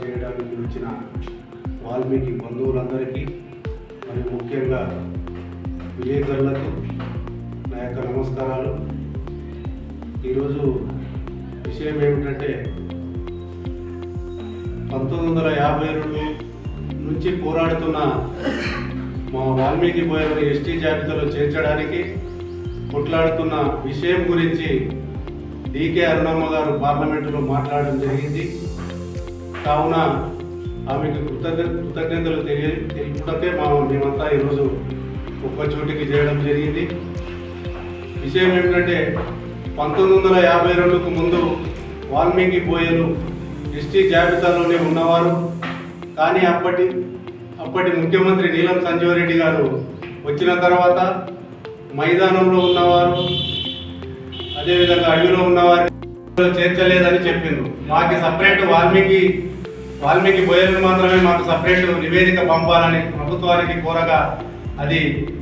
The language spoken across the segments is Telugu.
చేయడానికి వచ్చిన వాల్మీకి బంధువులందరికీ మరియు ముఖ్యంగా విలేకరులకు నా యొక్క నమస్కారాలు. ఈరోజు విషయం ఏమిటంటే పంతొమ్మిది వందల యాభై రెండు నుంచి పోరాడుతున్న మా వాల్మీకి బోయలను ఎస్టీ జాబితాలో చేర్చడానికి కొట్లాడుతున్న విషయం గురించి డీకే అరుణమ్మ గారు పార్లమెంటులో మాట్లాడడం జరిగింది. కావున ఆమెకు కృతజ్ఞ కృతజ్ఞతలు తెలియ తెలుపుటకే మా మేమంతా ఈరోజు ఒక్క చోటికి చేయడం జరిగింది. విషయం ఏమిటంటే పంతొమ్మిది వందల యాభై రెండుకు ముందు వాల్మీకి బోయలు ఎస్టీ జాబితాలోనే ఉన్నవారు. కానీ అప్పటి అప్పటి ముఖ్యమంత్రి నీలం సంజీవరెడ్డి గారు వచ్చిన తర్వాత మైదానంలో ఉన్నవారు అదేవిధంగా అడవిలో ఉన్నవారు చేర్చలేదని చెప్పింది మాకు సపరేట్ వాల్మీకి వాల్మీకి బోయలను మాత్రమే మాకు సపరేట్ నివేదిక పంపాలని ప్రభుత్వానికి కోరగా అది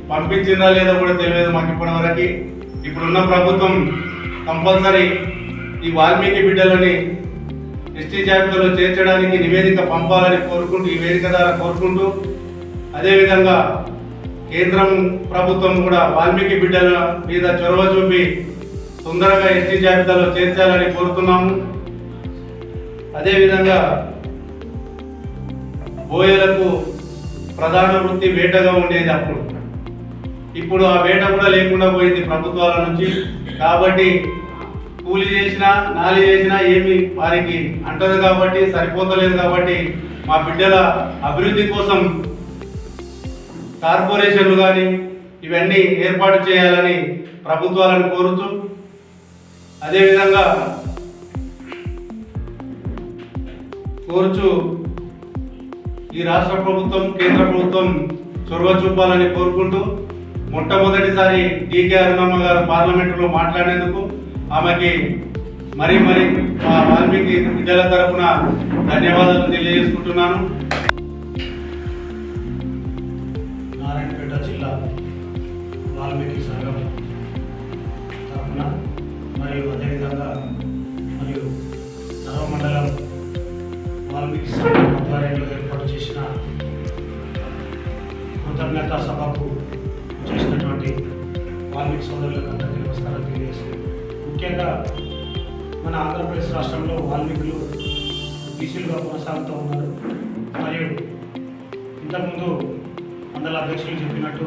పంపించిందా లేదో కూడా తెలియదు మాకు ఇప్పటివరకు. ఇప్పుడున్న ప్రభుత్వం కంపల్సరీ ఈ వాల్మీకి బిడ్డలని ఎస్టీ జాబితాలో చేర్చడానికి నివేదిక పంపాలని కోరుకుంటూ ఈ వేదిక ద్వారా కోరుకుంటూ అదేవిధంగా కేంద్రం ప్రభుత్వం కూడా వాల్మీకి బిడ్డల మీద చొరవ చూపి తొందరగా ఎస్టీ జాబితాలో చేర్చాలని కోరుతున్నాము. అదేవిధంగా బోయలకు ప్రధాన వృత్తి వేటగా ఉండేది అప్పుడు. ఇప్పుడు ఆ వేట కూడా లేకుండా పోయింది ప్రభుత్వాల నుంచి. కాబట్టి కూలి చేసినా నాలి చేసినా ఏమి వారికి అంటదు కాబట్టి సరిపోతలేదు కాబట్టి మా బిడ్డల అభివృద్ధి కోసం కార్పొరేషన్లు కానీ ఇవన్నీ ఏర్పాటు చేయాలని ప్రభుత్వాలను కోరుతూ అదేవిధంగా కోరుచు ఈ రాష్ట్ర ప్రభుత్వం కేంద్ర ప్రభుత్వం చొరవ చూపాలని కోరుకుంటూ మొట్టమొదటిసారి టీకే అరుణమ్మ గారు పార్లమెంటులో మాట్లాడేందుకు ఆమెకి మరీ మరీ మా వాల్మీకి విద్యాల తరపున ధన్యవాదాలు తెలియజేసుకుంటున్నాను. సోదరులకు అందరికీ నమస్కారం తెలియజేస్తూ ముఖ్యంగా మన ఆంధ్రప్రదేశ్ రాష్ట్రంలో వాల్మీకులు బీసీలుగా కొనసాగుతూ ఉన్నారు. మరియు ఇంతకుముందు మండల అధ్యక్షులు చెప్పినట్టు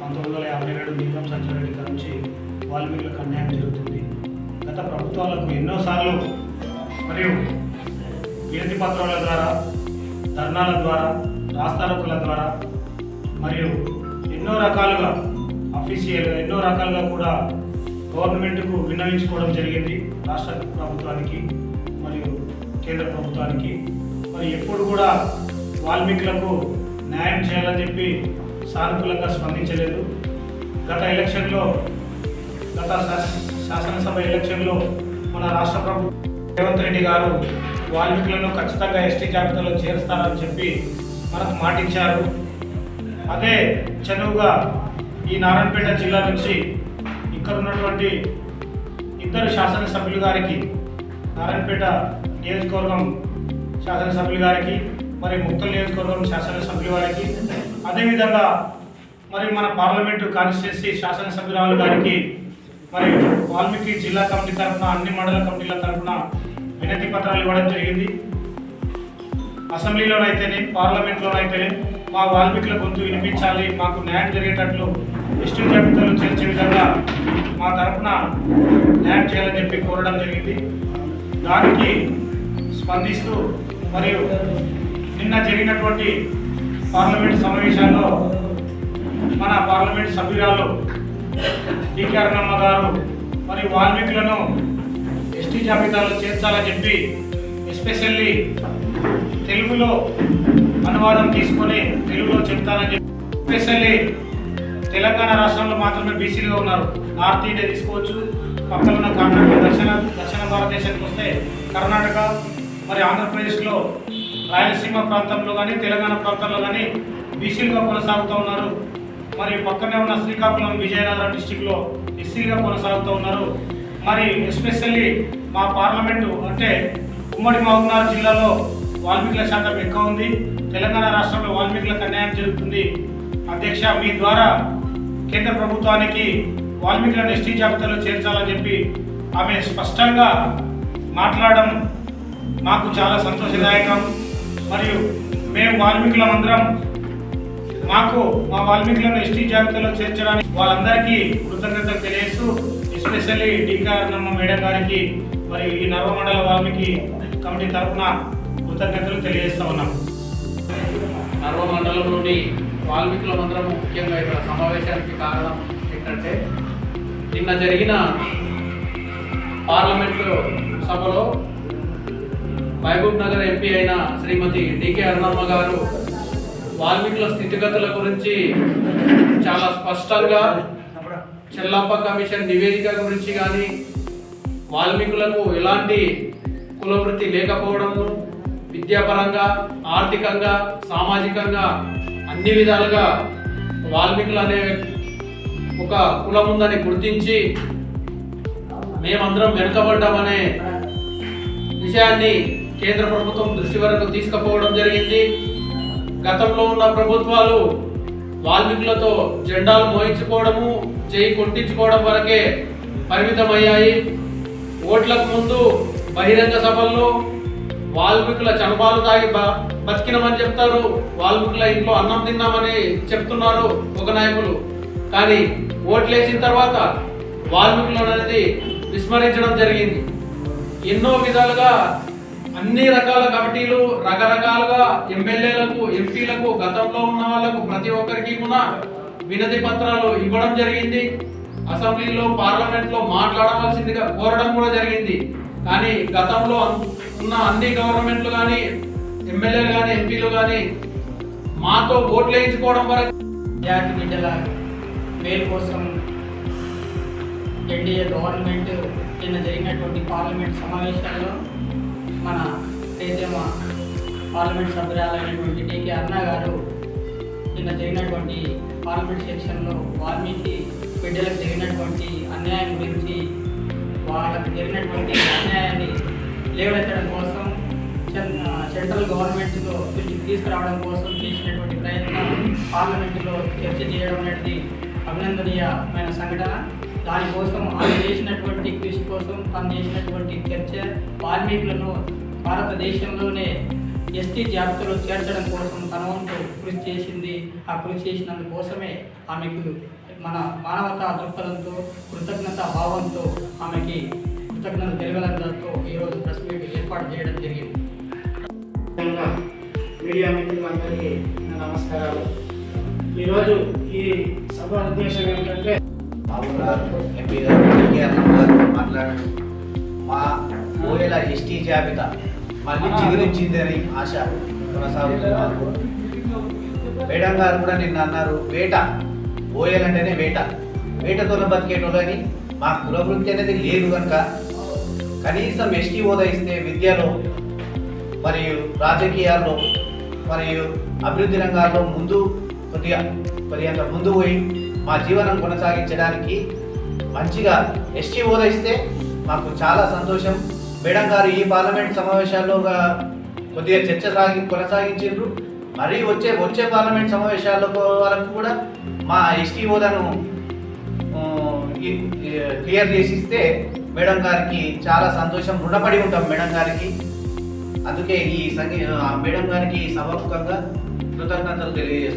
పంతొమ్మిది వందల యాభై ఏడు నీలం సంచారెడ్డి గారి నుంచి వాల్మీకులకు అన్యాయం జరుగుతుంది. గత ప్రభుత్వాలకు ఎన్నోసార్లు మరియు వినతి పత్రాల ద్వారా ధర్నాల ద్వారా రాస్తారోకుల ద్వారా మరియు ఎన్నో రకాలుగా అఫీషియల్ ఎన్నో రకాలుగా కూడా గవర్నమెంట్కు విన్నవించుకోవడం జరిగింది రాష్ట్ర ప్రభుత్వానికి మరియు కేంద్ర ప్రభుత్వానికి. మరి ఎప్పుడు కూడా వాల్మీకులకు న్యాయం చేయాలని చెప్పి సానుకూలంగా స్పందించలేదు. గత ఎలక్షన్లో గత శాసనసభ ఎలక్షన్లో మన రాష్ట్ర ప్రభుత్వం రేవంత్ రెడ్డి గారు వాల్మీకులను ఖచ్చితంగా ఎస్టీ జాబితాలో చేరుస్తారని చెప్పి మనకు మాటిచ్చారు. అదే చనువుగా ఈ నారాయణపేట జిల్లా నుంచి ఇక్కడ ఉన్నటువంటి ఇద్దరు శాసనసభ్యులు గారికి నారాయణపేట నియోజకవర్గం శాసనసభ్యులు గారికి మరి ముక్తల్ నియోజకవర్గం శాసనసభ్యుల వారికి అదేవిధంగా మరి మన పార్లమెంటు కాన్స్టిట్యున్సీ శాసనసభ్యురాలు గారికి మరి వాల్మీకి జిల్లా కమిటీ తరఫున అన్ని మండల కమిటీల తరఫున వినతి పత్రాలు ఇవ్వడం జరిగింది. అసెంబ్లీలోనైతేనే పార్లమెంట్లోనైతేనే మా వాల్మీకుల గొంతు వినిపించాలి మాకు న్యాయం జరిగేటట్లు ఎస్టీ జాబితాలో చేర్చే విధంగా మా తరఫున ల్యాండ్ చేయాలని చెప్పి కోరడం జరిగింది. దానికి స్పందిస్తూ మరియు నిన్న జరిగినటువంటి పార్లమెంట్ సమావేశాల్లో మన పార్లమెంట్ సభ్యురాలు డికే అరుణమ్మ గారు మరియు వాల్మీకులను ఎస్టీ జాబితాలో చేర్చాలని చెప్పి ఎస్పెషల్లీ తెలుగులో అనువాదం తీసుకొని తెలుగులో చెప్తానని చెప్పి ఎస్పెషల్లీ తెలంగాణ రాష్ట్రంలో మాత్రమే బీసీలుగా ఉన్నారు. నార్త్ ఇండియా తీసుకోవచ్చు. పక్కన ఉన్న కర్ణాటక దక్షిణ దక్షిణ భారతదేశానికి వస్తే కర్ణాటక మరి ఆంధ్రప్రదేశ్లో రాయలసీమ ప్రాంతంలో కానీ తెలంగాణ ప్రాంతంలో కానీ బీసీలుగా కొనసాగుతూ ఉన్నారు. మరి పక్కనే ఉన్న శ్రీకాకుళం విజయనగరం డిస్టిక్లో ఎస్సీగా కొనసాగుతూ ఉన్నారు. మరి ఎస్పెషల్లీ మా పార్లమెంటు అంటే ఉమ్మడి మహబూబ్నగర్ జిల్లాలో వాల్మీకుల శాతం ఎక్కువ ఉంది. తెలంగాణ రాష్ట్రంలో వాల్మీకులకు అన్యాయం జరుగుతుంది. అధ్యక్ష మీ ద్వారా కేంద్ర ప్రభుత్వానికి వాల్మీకులను ఎస్టీ జాబితాలో చేర్చాలని చెప్పి ఆమె స్పష్టంగా మాట్లాడడం మాకు చాలా సంతోషదాయకం. మరియు మేము వాల్మీకులం అందరం మాకు మా వాల్మీకులను ఎస్టీ జాబితాలో చేర్చడానికి వాళ్ళందరికీ కృతజ్ఞతలు తెలియజేస్తూ ఎస్పెషల్లీ డీకారణమ్మ మేడం గారికి మరి ఈ నర్వమండల వాల్మీకి కమిటీ తరఫున కృతజ్ఞతలు తెలియజేస్తా ఉన్నాం. నర్వ మండలంలోని వాల్మీకుల మందిరం ముఖ్యంగా ఇక్కడ సమావేశానికి కారణం ఏంటంటే నిన్న జరిగిన పార్లమెంట్ సభలో మహబూబ్ నగర్ ఎంపీ అయిన శ్రీమతి డికే అరుణమ్మ గారు వాల్మీకుల స్థితిగతుల గురించి చాలా స్పష్టంగా చెల్లప్ప కమిషన్ నివేదిక గురించి కానీ వాల్మీకులకు ఎలాంటి కులవృత్తి లేకపోవడము విద్యాపరంగా ఆర్థికంగా సామాజికంగా అన్ని విధాలుగా వాల్మీకులు అనే ఒక కులం ఉందని గుర్తించి మేమందరం వెనుకబడ్డామనే విషయాన్ని కేంద్ర ప్రభుత్వం దృష్టి వరకు తీసుకుపోవడం జరిగింది. గతంలో ఉన్న ప్రభుత్వాలు వాల్మీకులతో జెండాలు మోయించుకోవడము చేయి కొట్టించుకోవడం వరకే పరిమితమయ్యాయి. ఓట్లకు ముందు బహిరంగ సభల్లో వాల్మీకుల చనుబాలు తాగి బ చెప్తారు. వాల్మీకుల ఇంట్లో అన్నం తిన్నామని చెప్తున్నారు ఒక నాయకులు. కానీ ఓట్లేసిన తర్వాత వాల్మీకులు అనేది విస్మరించడం జరిగింది. ఎన్నో విధాలుగా అన్ని రకాల కమిటీలు రకరకాలుగా ఎమ్మెల్యేలకు ఎంపీలకు గతంలో ఉన్న వాళ్ళకు ప్రతి ఒక్కరికి కూడా వినతి పత్రాలు ఇవ్వడం జరిగింది. అసెంబ్లీలో పార్లమెంట్లో మాట్లాడవలసిందిగా కోరడం కూడా జరిగింది. కానీ గతంలో ఉన్న అన్ని గవర్నమెంట్లు కానీ ఎమ్మెల్యేలు కానీ ఎంపీలు కానీ మాతో ఓట్లు వేయించుకోవడం వరకు జాతి బిడ్డల మేలు కోసం ఎన్డీఏ గవర్నమెంట్ నిన్న జరిగినటువంటి పార్లమెంట్ సమావేశాల్లో మన తేజమ పార్లమెంట్ సభ్యురాలైనటువంటి టీకే అన్నా గారు నిన్న జరిగినటువంటి పార్లమెంట్ సెక్షన్లో వాల్మీకి బిడ్డలకు జరిగినటువంటి అన్యాయం గురించి వాళ్ళకి జరిగినటువంటి అన్యాయాన్ని లేవనెత్తడం కోసం సెంట్రల్ గవర్నమెంట్లో దృష్టికి తీసుకురావడం కోసం చేసినటువంటి ప్రయత్నం పార్లమెంటులో చర్చ చేయడం అనేది అభినందనీయమైన సంఘటన. దానికోసం ఆమె చేసినటువంటి కృషి కోసం తను చేసినటువంటి చర్చ వాల్మీకులను భారతదేశంలోనే ఎస్టీ జాబితాలో చేర్చడం కోసం తన వంతు కృషి చేసింది. ఆ కృషి చేసినందుకోసమే ఆమెకు మన మానవతా దృక్పథంతో కృతజ్ఞత భావంతో ఆమెకి కృతజ్ఞత తెలియడంతో ఈరోజు ప్రెస్ మీట్ ఏర్పాటు చేయడం జరిగింది. మీడియా మిత్రులందరికీ నా నమస్కారాలు. ఈరోజు ఈ సభ ఉద్దేశం ఏంటంటే ఎంపీ గారు మాట్లాడారు. మా ఓయల ఎస్టీ జాబితా మళ్ళీ చిగురించిందని ఆశ కొనసాగుతుంది మాకు మేడం గారు కూడా నిన్న అన్నారు వేట ఓయల్ అంటేనే వేట. వేటతో బతికేటోళ్ళని మా కులవృత్తి అనేది లేదు కనుక కనీసం ఎస్టీ హోదా ఇస్తే విద్యలో మరియు రాజకీయాల్లో మరియు అభివృద్ధి రంగాల్లో ముందు కొద్దిగా కొద్దిగా ముందు పోయి మా జీవనం కొనసాగించడానికి మంచిగా ఎస్టీ హోదా ఇస్తే మాకు చాలా సంతోషం. మేడం గారు ఈ పార్లమెంట్ సమావేశాల్లో కొద్దిగా చర్చ సాగి కొనసాగించారు మరీ వచ్చే వచ్చే పార్లమెంట్ సమావేశాల్లో వరకు కూడా మా ఎస్టీ హోదాను క్లియర్ చేసిస్తే మేడం గారికి చాలా సంతోషం రుణపడి ఉంటాం మేడం గారికి. అందుకే ఈ సంగీ మేడం గారికి సమర్పకంగా కృతజ్ఞతలు తెలియజేస్తున్నాం